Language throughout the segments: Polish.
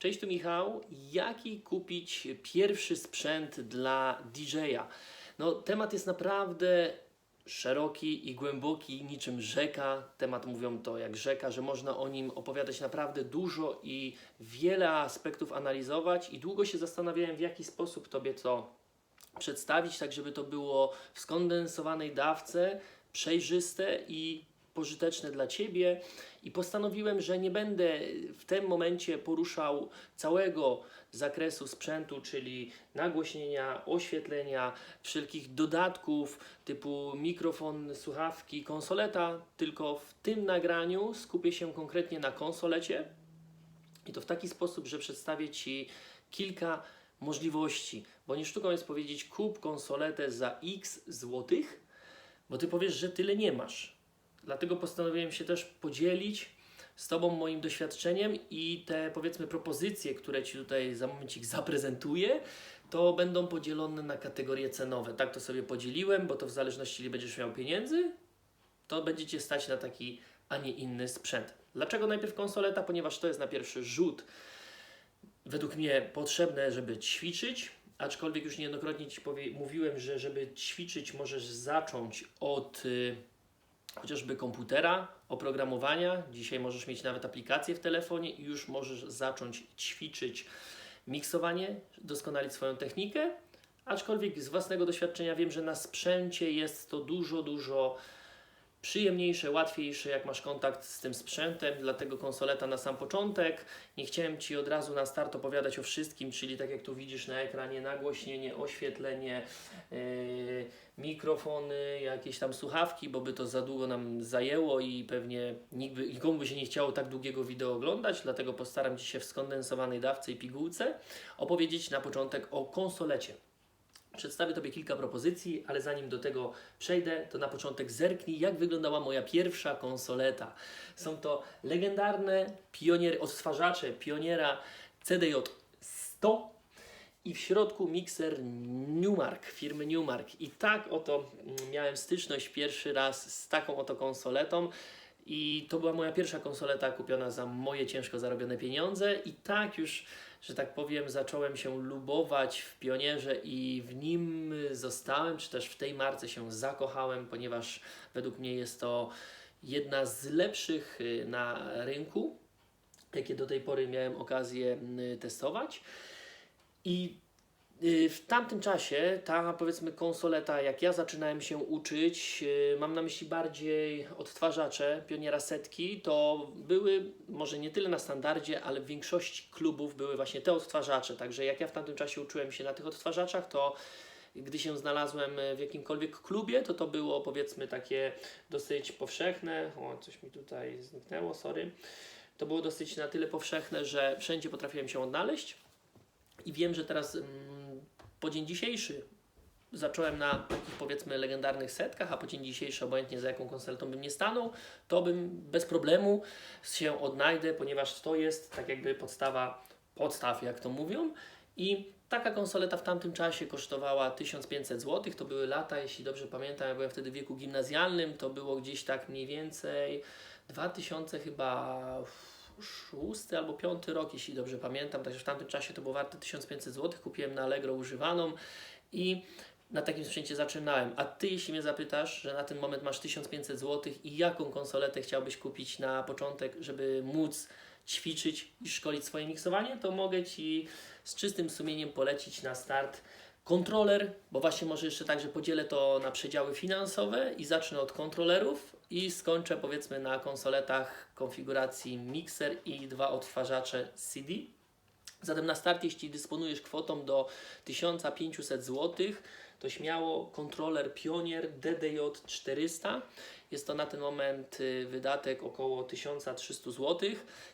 Cześć, tu Michał. Jaki kupić pierwszy sprzęt dla DJ-a? No, temat jest naprawdę szeroki i głęboki, niczym rzeka. Temat mówią to jak rzeka, że można o nim opowiadać naprawdę dużo i wiele aspektów analizować. I długo się zastanawiałem, w jaki sposób Tobie to przedstawić, tak żeby to było w skondensowanej dawce, przejrzyste i pożyteczne dla Ciebie i postanowiłem, że nie będę w tym momencie poruszał całego zakresu sprzętu, czyli nagłośnienia, oświetlenia, wszelkich dodatków typu mikrofon, słuchawki, konsoleta, tylko w tym nagraniu skupię się konkretnie na konsolecie i to w taki sposób, że przedstawię Ci kilka możliwości, bo nie sztuką jest powiedzieć kup konsoletę za x złotych, bo Ty powiesz, że tyle nie masz. Dlatego postanowiłem się też podzielić z Tobą moim doświadczeniem i te powiedzmy propozycje, które Ci tutaj za momencik zaprezentuję, to będą podzielone na kategorie cenowe. Tak to sobie podzieliłem, bo to w zależności ile będziesz miał pieniędzy, to będziecie stać na taki, a nie inny sprzęt. Dlaczego najpierw konsoleta? Ponieważ to jest na pierwszy rzut według mnie potrzebne, żeby ćwiczyć, aczkolwiek już niejednokrotnie Ci powie, mówiłem, że żeby ćwiczyć możesz zacząć od... Y, chociażby komputera, oprogramowania. Dzisiaj możesz mieć nawet aplikację w telefonie i już możesz zacząć ćwiczyć miksowanie, doskonalić swoją technikę. Aczkolwiek z własnego doświadczenia wiem, że na sprzęcie jest to dużo, dużo przyjemniejsze, łatwiejsze, jak masz kontakt z tym sprzętem, dlatego konsoleta na sam początek. Nie chciałem Ci od razu na start opowiadać o wszystkim, czyli tak jak tu widzisz na ekranie, nagłośnienie, oświetlenie, yy, mikrofony, jakieś tam słuchawki, bo by to za długo nam zajęło i pewnie nikomu by się nie chciało tak długiego wideo oglądać, dlatego postaram Ci się w skondensowanej dawce i pigułce opowiedzieć na początek o konsolecie. Przedstawię Tobie kilka propozycji, ale zanim do tego przejdę, to na początek zerknij, jak wyglądała moja pierwsza konsoleta. Są to legendarne pioniery, odtwarzacze pioniera CDJ 100 i w środku mikser Newmark, firmy Newmark. I tak oto mm, miałem styczność pierwszy raz z taką oto konsoletą. I to była moja pierwsza konsoleta kupiona za moje ciężko zarobione pieniądze. I tak już, że tak powiem, zacząłem się lubować w pionierze i w nim zostałem, czy też w tej marce się zakochałem, ponieważ według mnie jest to jedna z lepszych y, na rynku, jakie do tej pory miałem okazję y, testować. I w tamtym czasie ta powiedzmy konsoleta, jak ja zaczynałem się uczyć, y, mam na myśli bardziej odtwarzacze pioniera setki, to były może nie tyle na standardzie, ale w większości klubów były właśnie te odtwarzacze. Także jak ja w tamtym czasie uczyłem się na tych odtwarzaczach, to gdy się znalazłem w jakimkolwiek klubie, to to było powiedzmy takie dosyć powszechne. O, coś mi tutaj zniknęło, sorry. To było dosyć na tyle powszechne, że wszędzie potrafiłem się odnaleźć. I wiem, że teraz mm, po dzień dzisiejszy zacząłem na takich powiedzmy legendarnych setkach, a po dzień dzisiejszy obojętnie za jaką konsoletą bym nie stanął, to bym bez problemu się odnajdę, ponieważ to jest tak jakby podstawa podstaw, jak to mówią. I taka konsoleta w tamtym czasie kosztowała 1500 zł. To były lata, jeśli dobrze pamiętam, ja byłem wtedy w wieku gimnazjalnym, to było gdzieś tak mniej więcej 2000 chyba szósty albo piąty rok, jeśli dobrze pamiętam. Także w tamtym czasie to było warte 1500 zł. Kupiłem na Allegro używaną i na takim sprzęcie zaczynałem. A Ty, jeśli mnie zapytasz, że na ten moment masz 1500 zł i jaką konsoletę chciałbyś kupić na początek, żeby móc ćwiczyć i szkolić swoje miksowanie, to mogę Ci z czystym sumieniem polecić na start kontroler, bo właśnie może jeszcze tak, że podzielę to na przedziały finansowe i zacznę od kontrolerów i skończę powiedzmy na konsoletach konfiguracji mixer i dwa odtwarzacze CD. Zatem na start, jeśli dysponujesz kwotą do 1500 zł, to śmiało kontroler Pionier DDJ 400 jest to na ten moment y, wydatek około 1300 zł.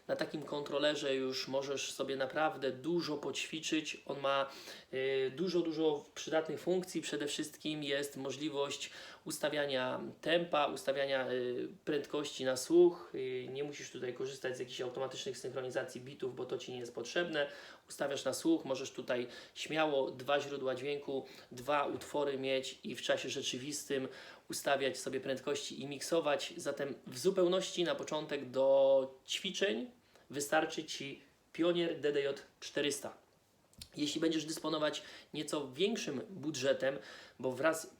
Na takim kontrolerze już możesz sobie naprawdę dużo poćwiczyć. On ma y, dużo, dużo przydatnych funkcji. Przede wszystkim jest możliwość ustawiania tempa, ustawiania y, prędkości na słuch. Nie musisz tutaj korzystać z jakichś automatycznych synchronizacji bitów, bo to Ci nie jest potrzebne. Ustawiasz na słuch, możesz tutaj śmiało dwa źródła dźwięku, dwa utwory mieć i w czasie rzeczywistym ustawiać sobie prędkości i miksować. Zatem w zupełności na początek do ćwiczeń wystarczy Ci Pionier DDJ 400. Jeśli będziesz dysponować nieco większym budżetem, bo wraz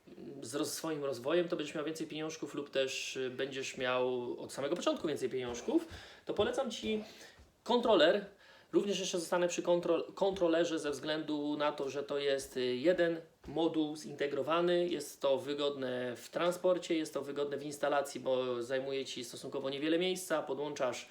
z roz, swoim rozwojem to będziesz miał więcej pieniążków lub też y, będziesz miał od samego początku więcej pieniążków, to polecam Ci kontroler. Również jeszcze zostanę przy kontrol, kontrolerze ze względu na to, że to jest y, jeden moduł zintegrowany. Jest to wygodne w transporcie, jest to wygodne w instalacji, bo zajmuje Ci stosunkowo niewiele miejsca. Podłączasz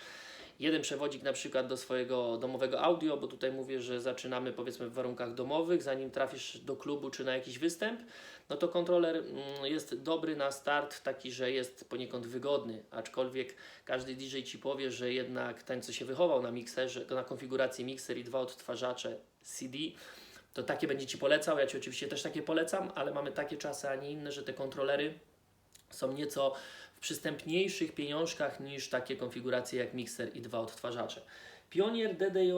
jeden przewodzik na przykład do swojego domowego audio, bo tutaj mówię, że zaczynamy powiedzmy w warunkach domowych, zanim trafisz do klubu czy na jakiś występ, no to kontroler mm, jest dobry na start, taki, że jest poniekąd wygodny, aczkolwiek każdy DJ Ci powie, że jednak ten, co się wychował na mikserze, to na konfiguracji mikser i dwa odtwarzacze CD, to takie będzie Ci polecał, ja Ci oczywiście też takie polecam, ale mamy takie czasy, a nie inne, że te kontrolery są nieco przystępniejszych pieniążkach niż takie konfiguracje jak mikser i dwa odtwarzacze. Pionier DDJ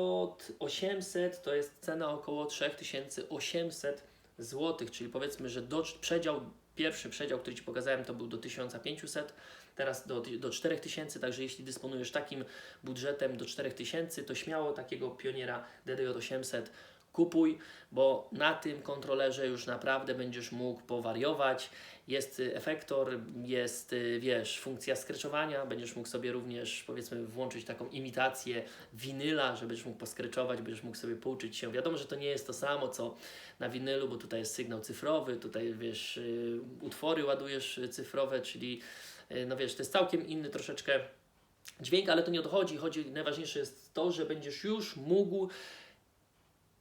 800 to jest cena około 3800 zł, czyli powiedzmy, że do, przedział, pierwszy przedział, który Ci pokazałem, to był do 1500, teraz do, do 4000, także jeśli dysponujesz takim budżetem do 4000, to śmiało takiego pioniera DDJ 800 kupuj, bo na tym kontrolerze już naprawdę będziesz mógł powariować. Jest y, efektor, jest, y, wiesz, funkcja skreczowania, będziesz mógł sobie również, powiedzmy, włączyć taką imitację winyla, że będziesz mógł poskreczować, będziesz mógł sobie pouczyć się. Wiadomo, że to nie jest to samo, co na winylu, bo tutaj jest sygnał cyfrowy, tutaj, wiesz, y, utwory ładujesz cyfrowe, czyli, no wiesz, to jest całkiem inny troszeczkę dźwięk, ale to nie o to chodzi. chodzi. Najważniejsze jest to, że będziesz już mógł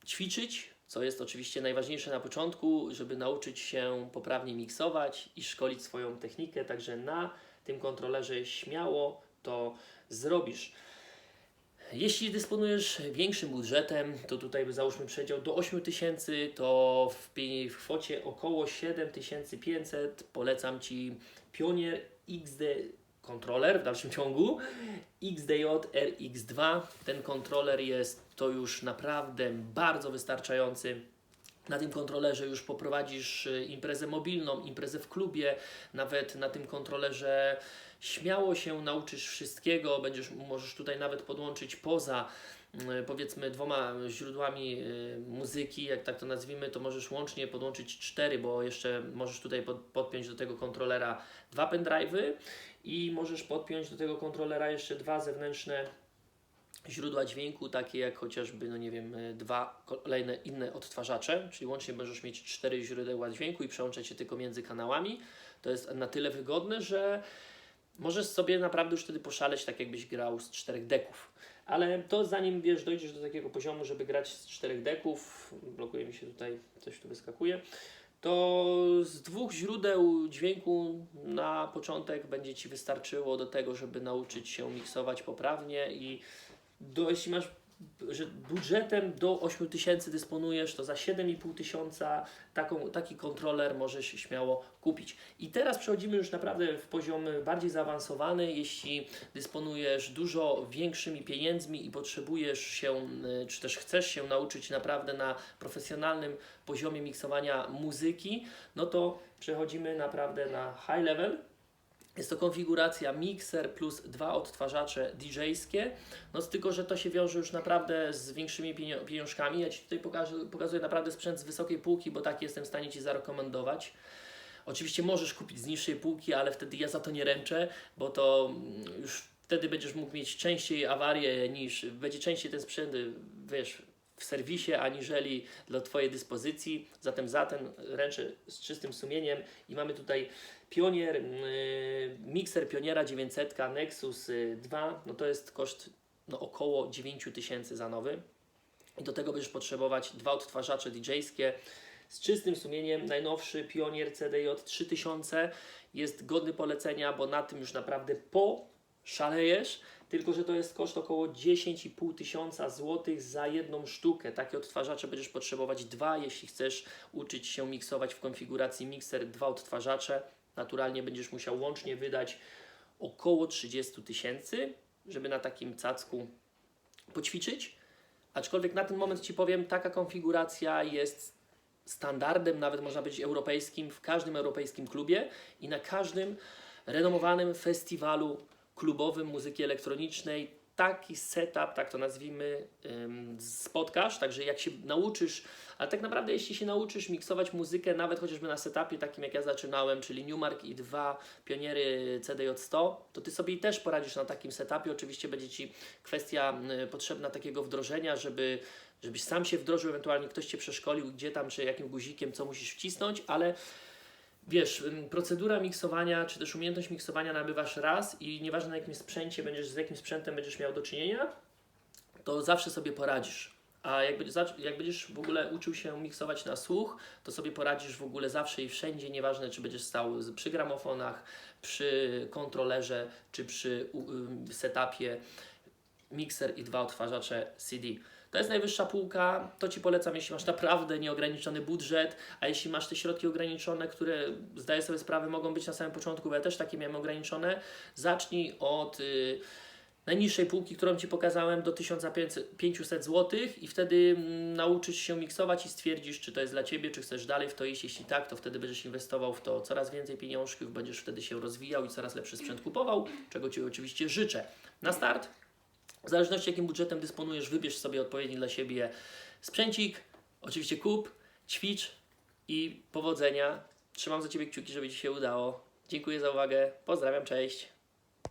ćwiczyć, co jest oczywiście najważniejsze na początku, żeby nauczyć się poprawnie miksować i szkolić swoją technikę, także na tym kontrolerze śmiało to zrobisz. Jeśli dysponujesz większym budżetem, to tutaj załóżmy przedział do 8000, to w, w kwocie około 7500 polecam Ci Pionier XD kontroler w dalszym ciągu. XDJ RX2. Ten kontroler jest to już naprawdę bardzo wystarczający. Na tym kontrolerze już poprowadzisz y, imprezę mobilną, imprezę w klubie, nawet na tym kontrolerze śmiało się nauczysz wszystkiego, będziesz, możesz tutaj nawet podłączyć poza y, powiedzmy dwoma źródłami y, muzyki, jak tak to nazwijmy, to możesz łącznie podłączyć cztery, bo jeszcze możesz tutaj pod, podpiąć do tego kontrolera dwa pendrive'y i możesz podpiąć do tego kontrolera jeszcze dwa zewnętrzne źródła dźwięku, takie jak chociażby, no nie wiem, e, dwa kolejne inne odtwarzacze, czyli łącznie możesz mieć cztery źródeła dźwięku i przełączać się tylko między kanałami. To jest na tyle wygodne, że możesz sobie naprawdę już wtedy poszaleć, tak jakbyś grał z czterech deków. Ale to zanim wiesz, dojdziesz do takiego poziomu, żeby grać z czterech deków, blokuje mi się tutaj, coś tu wyskakuje, to z dwóch źródeł dźwięku na początek będzie Ci wystarczyło do tego, żeby nauczyć się miksować poprawnie i do, jeśli masz że budżetem do 8 tysięcy dysponujesz, to za 7,5 tysiąca taką, taki kontroler możesz śmiało kupić. I teraz przechodzimy już naprawdę w poziom bardziej zaawansowany. Jeśli dysponujesz dużo większymi pieniędzmi i potrzebujesz się, czy też chcesz się nauczyć naprawdę na profesjonalnym poziomie miksowania muzyki, no to przechodzimy naprawdę na high level jest to konfiguracja mikser plus dwa odtwarzacze DJ-skie, no tylko, że to się wiąże już naprawdę z większymi pieniążkami. Ja Ci tutaj pokażę, pokazuję naprawdę sprzęt z wysokiej półki, bo tak jestem w stanie Ci zarekomendować. Oczywiście możesz kupić z niższej półki, ale wtedy ja za to nie ręczę, bo to mm, już wtedy będziesz mógł mieć częściej awarie niż, będzie częściej ten sprzęt, wiesz, w serwisie, aniżeli dla Twojej dyspozycji. Zatem za ten ręczę z czystym sumieniem i mamy tutaj Pionier, yy, mikser Pioniera 900 Nexus 2, y, no to jest koszt no, około 9000 za nowy. I do tego będziesz potrzebować dwa odtwarzacze DJ-skie z czystym sumieniem. Najnowszy Pionier CDJ 3000 jest godny polecenia, bo na tym już naprawdę poszalejesz. Tylko, że to jest koszt około 10,5 tysiąca złotych za jedną sztukę. Takie odtwarzacze będziesz potrzebować dwa, jeśli chcesz uczyć się miksować w konfiguracji mikser, dwa odtwarzacze naturalnie będziesz musiał łącznie wydać około 30 tysięcy, żeby na takim cacku poćwiczyć. Aczkolwiek na ten moment Ci powiem, taka konfiguracja jest standardem, nawet można powiedzieć europejskim, w każdym europejskim klubie i na każdym renomowanym festiwalu klubowym muzyki elektronicznej taki setup, tak to nazwijmy, spotkasz, także jak się nauczysz, ale tak naprawdę jeśli się nauczysz miksować muzykę, nawet chociażby na setupie takim jak ja zaczynałem, czyli Newmark i dwa pioniery CDJ100, to ty sobie też poradzisz na takim setupie. Oczywiście będzie ci kwestia potrzebna takiego wdrożenia, żeby żebyś sam się wdrożył, ewentualnie ktoś cię przeszkolił, gdzie tam, czy jakim guzikiem, co musisz wcisnąć, ale wiesz, ym, procedura miksowania, czy też umiejętność miksowania nabywasz raz i nieważne na jakim sprzęcie będziesz, z jakim sprzętem będziesz miał do czynienia, to zawsze sobie poradzisz. A jak będziesz, jak będziesz w ogóle uczył się miksować na słuch, to sobie poradzisz w ogóle zawsze i wszędzie, nieważne czy będziesz stał przy gramofonach, przy kontrolerze, czy przy setupie, mikser i dwa odtwarzacze CD. To jest najwyższa półka, to Ci polecam, jeśli masz naprawdę nieograniczony budżet, a jeśli masz te środki ograniczone, które zdaję sobie sprawę mogą być na samym początku, bo ja też takie miałem ograniczone, zacznij od y, najniższej półki, którą Ci pokazałem, do 1500 zł i wtedy mm, nauczysz się miksować i stwierdzisz, czy to jest dla Ciebie, czy chcesz dalej w to iść. Jeśli tak, to wtedy będziesz inwestował w to coraz więcej pieniążków, będziesz wtedy się rozwijał i coraz lepszy sprzęt kupował, czego Ci oczywiście życzę. Na start w zależności jakim budżetem dysponujesz, wybierz sobie odpowiedni dla siebie sprzęcik, oczywiście kup, ćwicz i powodzenia. Trzymam za Ciebie kciuki, żeby Ci się udało. Dziękuję za uwagę, pozdrawiam, cześć.